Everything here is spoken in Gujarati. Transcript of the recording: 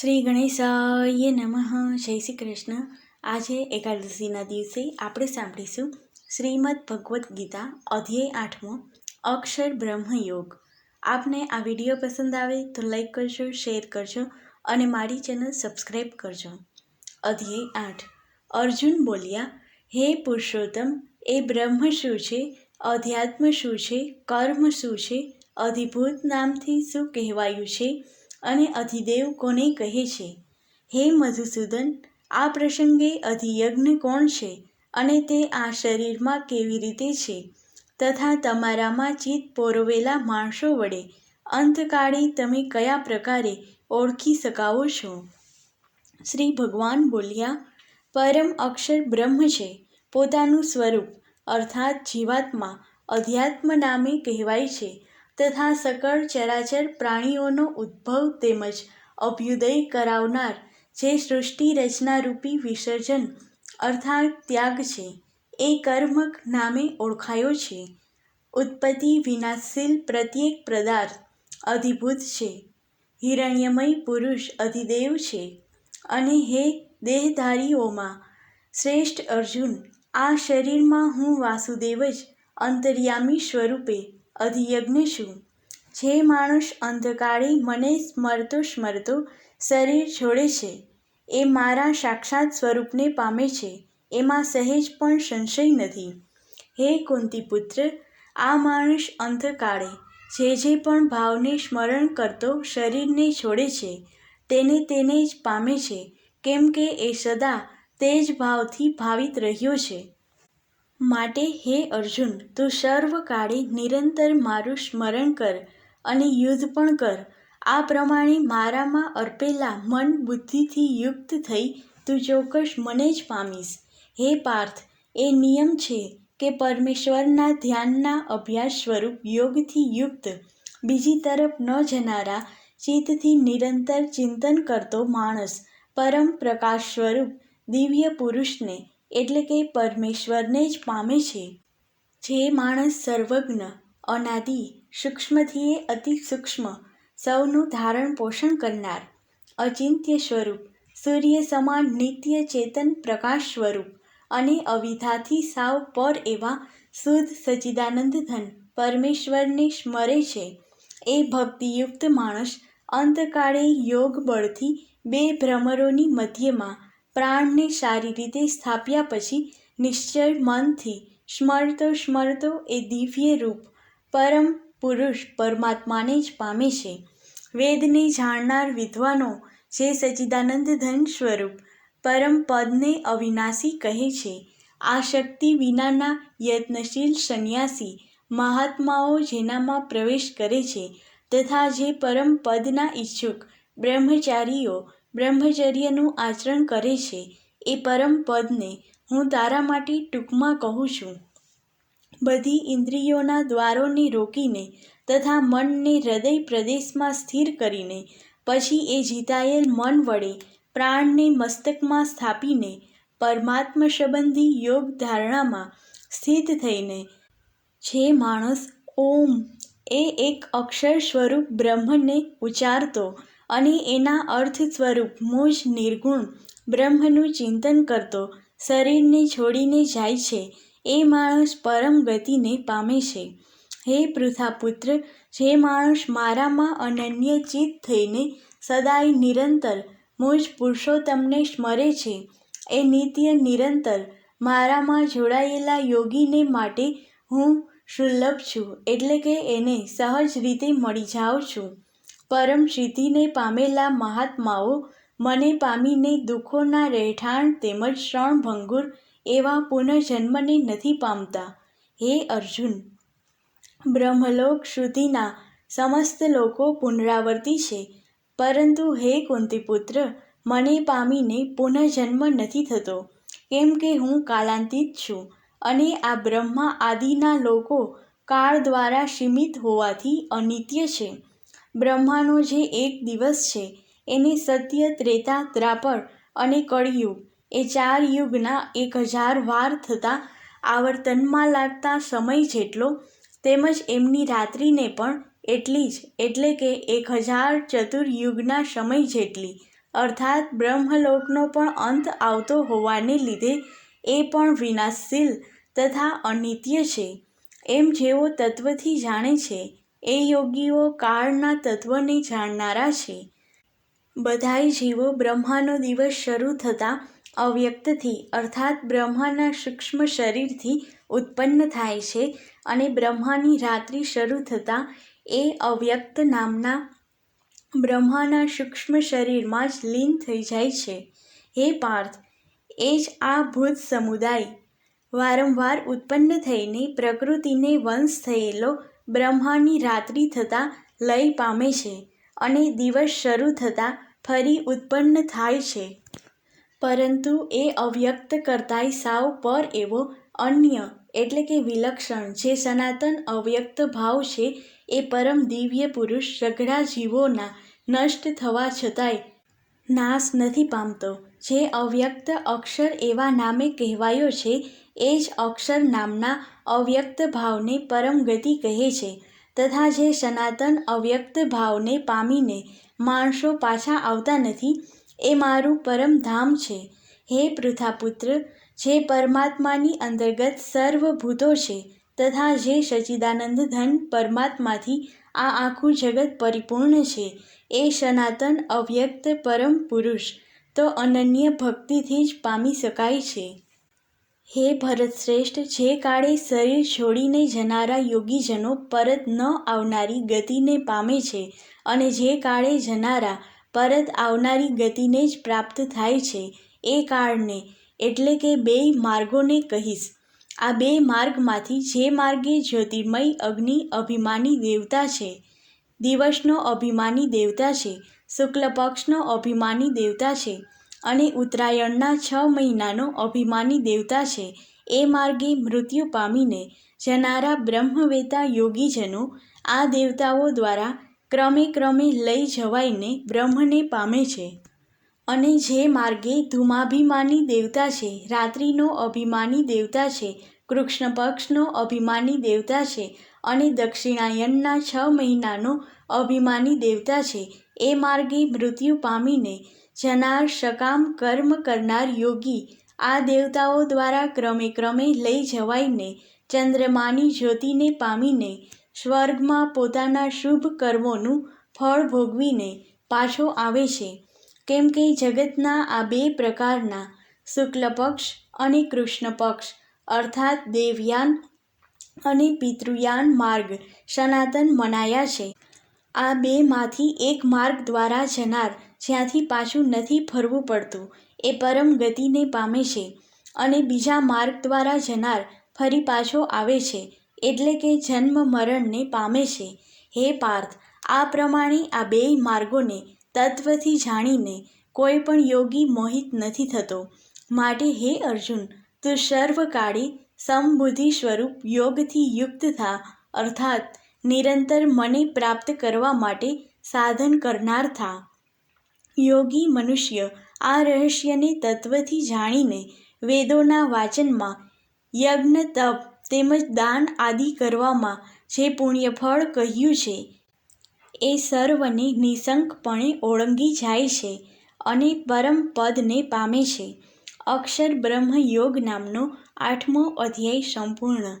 શ્રી ગણેશાય નમઃ. જય શ્રી કૃષ્ણ. આજે એકાદશીના દિવસે આપણે સાંભળીશું શ્રીમદ ભગવદ્ ગીતા, અધ્યાય આઠમો, અક્ષર બ્રહ્મ યોગ. આપને આ વીડિયો પસંદ આવે તો લાઈક કરજો, શેર કરજો અને મારી ચેનલ સબસ્ક્રાઈબ કરજો. અધ્યાય આઠ. અર્જુન બોલ્યા, હે પુરુષોત્તમ, એ બ્રહ્મ શું છે? અધ્યાત્મ શું છે? કર્મ શું છે? અધિભૂત નામથી શું કહેવાયું છે? અને અધિદેવ કોને કહે છે? હે મધુસૂદન, આ પ્રસંગે અધિયજ્ઞ કોણ છે અને તે આ શરીરમાં કેવી રીતે છે? તથા તમારામાં ચિત્ત પોરવેલા માણસો વડે અંતકાળે તમે કયા પ્રકારે ઓળખી શકાવો છો? શ્રી ભગવાન બોલ્યા, પરમ અક્ષર બ્રહ્મ છે, પોતાનું સ્વરૂપ, અર્થાત જીવાત્મા, અધ્યાત્મ નામે કહેવાય છે. તથા સકળ ચરાચર પ્રાણીઓનો ઉદ્ભવ તેમજ અભ્યુદય કરાવનાર જે સૃષ્ટિ રચનારૂપી વિસર્જન અર્થાત ત્યાગ છે, એ કર્મક નામે ઓળખાયો છે. ઉત્પત્તિ વિનાશશીલ પ્રત્યેક પદાર્થ અધિભૂત છે. હિરણ્યમય પુરુષ અધિદેવ છે અને હે દેહધારીઓમાં શ્રેષ્ઠ અર્જુન, આ શરીરમાં હું વાસુદેવ જ અંતર્યામી સ્વરૂપે અધિયજ્ઞ છું જે માણસ અંધકાળે મને સ્મરતો સ્મરતો શરીર છોડે છે, એ મારા સાક્ષાત સ્વરૂપને પામે છે, એમાં સહેજ પણ સંશય નથી। હે કુંતીપુત્ર, આ માણસ અંધકાળે જે જે પણ ભાવને સ્મરણ કરતો શરીરને છોડે છે, તેને તેને જ પામે છે, કેમ કે એ સદા તે જ ભાવથી ભાવિત રહ્યો છે। માટે હે અર્જુન, તું સર્વકાળે નિરંતર મારું સ્મરણ કર અને યુદ્ધ પણ કર. આ પ્રમાણે મારામાં અર્પેલા મન બુદ્ધિથી યુક્ત થઈ તું ચોક્કસ મને જ પામીશ. હે પાર્થ, એ નિયમ છે કે પરમેશ્વરના ધ્યાનના અભ્યાસ સ્વરૂપ યોગથી યુક્ત. બીજી તરફ ન જનારા ચિત્તથી નિરંતર ચિંતન કરતો માણસ પરમ પ્રકાશ સ્વરૂપ દિવ્ય પુરુષને એટલે કે પરમેશ્વરને જ પામે છે. જે માણસ સર્વજ્ઞ, અનાદિ સૂક્ષ્મથી અતિ સૂક્ષ્મ, સૌનું ધારણ પોષણ કરનાર, અચિંત્ય સ્વરૂપ, સૂર્ય સમાન નિત્ય ચેતન પ્રકાશ સ્વરૂપ અને અવિધાથી સાવ પર એવા શુદ્ધ સચિદાનંદ ધન પરમેશ્વરને સ્મરે છે. એ ભક્તિયુક્ત માણસ અંતકાળે યોગ બળથી બે ભ્રમરોની મધ્યમાં પ્રાણને સારી રીતે સ્થાપ્યા પછી નિશ્ચય મનથી સ્મરતો સ્મરતો એ દિવ્ય રૂપ પરમ પુરુષ પરમાત્માને જ પામે છે. વેદને જાણનાર વિદ્વાનો જે સચ્ચિદાનંદ ધન સ્વરૂપ પરમ પદને અવિનાશી કહે છે, આ શક્તિ વિનાના યત્નશીલ સંન્યાસી મહાત્માઓ જેનામાં પ્રવેશ કરે છે તથા જે પરમ પદના ઈચ્છુક બ્રહ્મચારીઓ બ્રહ્મચર્યનું આચરણ કરે છે. એ પરમ પદને હું તારા માટે ટૂંકમાં કહું છું. બધી ઇન્દ્રિયોના દ્વારોને રોકીને તથા મનને હૃદય પ્રદેશમાં સ્થિર કરીને પછી એ જીતાયેલ મન વડે પ્રાણને મસ્તકમાં સ્થાપીને પરમાત્મ સંબંધી યોગ ધારણામાં સ્થિત થઈને જે માણસ ઓમ. એ એક અક્ષર સ્વરૂપ બ્રહ્મને ઉચ્ચારતો અને એના અર્થ સ્વરૂપ મોજ નિર્ગુણ બ્રહ્મનું ચિંતન કરતો શરીરને છોડીને જાય છે. એ માણસ પરમ ગતિને પામે છે. હે પૃથાપુત્ર, જે માણસ મારામાં અનન્ય ચિત્ત થઈને સદાય નિરંતર મોજ પુરુષોત્તમને સ્મરે છે, એ નિત્ય નિરંતર મારામાં જોડાયેલા યોગીને માટે હું સુલભ છું, એટલે કે એને સહજ રીતે મળી જાઉં છું. પરમ સિદ્ધિને પામેલા મહાત્માઓ મને પામીને દુઃખોના રહેઠાણ તેમજ ક્ષણભંગુર એવા પુનર્જન્મને નથી પામતા. હે અર્જુન, બ્રહ્મલોક સુધીના સમસ્ત લોકો પુનરાવર્તી છે, પરંતુ હે કુંતીપુત્ર, મને પામીને પુનર્જન્મ નથી થતો, કેમ કે હું કાલાંતિત છું અને આ બ્રહ્મા આદિના લોકો કાળ દ્વારા સીમિત હોવાથી અનિત્ય છે. બ્રહ્માનો જે એક દિવસ છે, એને સત્ય, ત્રેતા, ત્રાપર અને કળિયુગ એ ચાર યુગના એક હજાર વાર થતા આવર્તનમાં લાગતા સમય જેટલો તેમજ એમની રાત્રિને પણ એટલી જ, એટલે કે એક હજાર ચતુર્યુગના સમય જેટલી. અર્થાત બ્રહ્મલોકનો પણ અંત આવતો હોવાને લીધે એ પણ વિનાશશીલ તથા અનિત્ય છે. એમ જેઓ તત્વથી જાણે છે એ યોગીઓ કાળના તત્વને જાણનારા છે. બધાય જીવો બ્રહ્માનો દિવસ શરૂ થતાં અવ્યક્તથી, અર્થાત બ્રહ્માના સૂક્ષ્મ શરીરથી ઉત્પન્ન થાય છે અને બ્રહ્માની રાત્રિ શરૂ થતાં એ અવ્યક્ત નામના બ્રહ્માના સૂક્ષ્મ શરીરમાં જ લીન થઈ જાય છે. હે પાર્થ, એ જ આ ભૂત સમુદાય. વારંવાર ઉત્પન્ન થઈને પ્રકૃતિને વંશ થયેલો બ્રહ્માની રાત્રિ થતાં લય પામે છે અને દિવસ શરૂ થતાં ફરી ઉત્પન્ન થાય છે. પરંતુ એ અવ્યક્ત કરતાંય સાવ પર એવો અન્ય, એટલે કે વિલક્ષણ, જે સનાતન અવ્યક્ત ભાવ છે એ પરમ દિવ્ય પુરુષ સઘળા જીવોના નષ્ટ થવા છતાંય નાશ નથી પામતો. જે અવ્યક્ત અક્ષર એવા નામે કહેવાયો છે, એ જ અક્ષર નામના અવ્યક્ત ભાવને પરમ ગતિ કહે છે, તથા જે સનાતન અવ્યક્ત ભાવને પામીને માણસો પાછા આવતા નથી, એ મારું પરમ ધામ છે. હે પૃથાપુત્ર, જે પરમાત્માની અંતર્ગત સર્વ ભૂતો છે, તથા જે સચિદાનંદ ધન પરમાત્માથી આ આખું જગત પરિપૂર્ણ છે, એ સનાતન અવ્યક્ત પરમ પુરુષ તો અનન્ય ભક્તિથી જ પામી શકાય છે. હે ભરતશ્રેષ્ઠ, જે કાળે શરીર છોડીને જનારા યોગીજનો પરત ન આવનારી ગતિને પામે છે અને જે કાળે જનારા પરત આવનારી ગતિને જ પ્રાપ્ત થાય છે, એ કાળને એટલે કે બેય માર્ગોને કહીશ. આ બે માર્ગમાંથી જે માર્ગે જ્યોતિર્મય અગ્નિ અભિમાની દેવતા છે, દિવસનો અભિમાની દેવતા છે શુક્લ પક્ષનો અભિમાની દેવતા છે અને ઉત્તરાયણના છ મહિનાનો અભિમાની દેવતા છે. એ માર્ગે મૃત્યુ પામીને જનારા બ્રહ્મવેતા યોગીજનો આ દેવતાઓ દ્વારા ક્રમે ક્રમે લઈ જવાઈને બ્રહ્મને પામે છે અને જે માર્ગે ધૂમાભિમાની દેવતા છે, રાત્રિનો અભિમાની દેવતા છે કૃષ્ણ પક્ષનો અભિમાની દેવતા છે અને દક્ષિણાયનના છ મહિનાનો અભિમાની દેવતા છે એ માર્ગે મૃત્યુ પામીને જનાર સકામ કર્મ કરનાર યોગી આ દેવતાઓ દ્વારા ક્રમે ક્રમે લઈ જવાઈને ચંદ્રમાની જ્યોતિને પામીને સ્વર્ગમાં પોતાના શુભ કર્મોનું ફળ ભોગવીને પાછો આવે છે. કેમ કે જગતના આ બે પ્રકારના શુક્લ પક્ષ અને કૃષ્ણ પક્ષ, અર્થાત દેવયાન અને પિતૃયાન માર્ગ સનાતન મનાયા છે. આ બેમાંથી એક માર્ગ દ્વારા જનાર, જ્યાંથી પાછું નથી ફરવું પડતું, એ પરમ ગતિને પામે છે અને બીજા માર્ગ દ્વારા જનાર ફરી પાછો આવે છે, એટલે કે જન્મ મરણને પામે છે. હે પાર્થ, આ પ્રમાણે આ બેય માર્ગોને તત્વથી જાણીને કોઈ પણ યોગી મોહિત નથી થતો. માટે હે અર્જુન, તું સર્વકાળી સમબુદ્ધિ સ્વરૂપ યોગથી યુક્ત થા, અર્થાત નિરંતર મને પ્રાપ્ત કરવા માટે સાધન કરનાર થા. યોગી મનુષ્ય આ રહસ્યને તત્વથી જાણીને વેદોના વાચનમાં યજ્ઞ, તપ તેમજ દાન આદિ કરવામાં જે પુણ્યફળ કહ્યું છે, એ સર્વને નિસંકપણે ઓળંગી જાય છે અને પરમ પદને પામે છે. અક્ષર બ્રહ્મ યોગ નામનો આઠમો અધ્યાય સંપૂર્ણ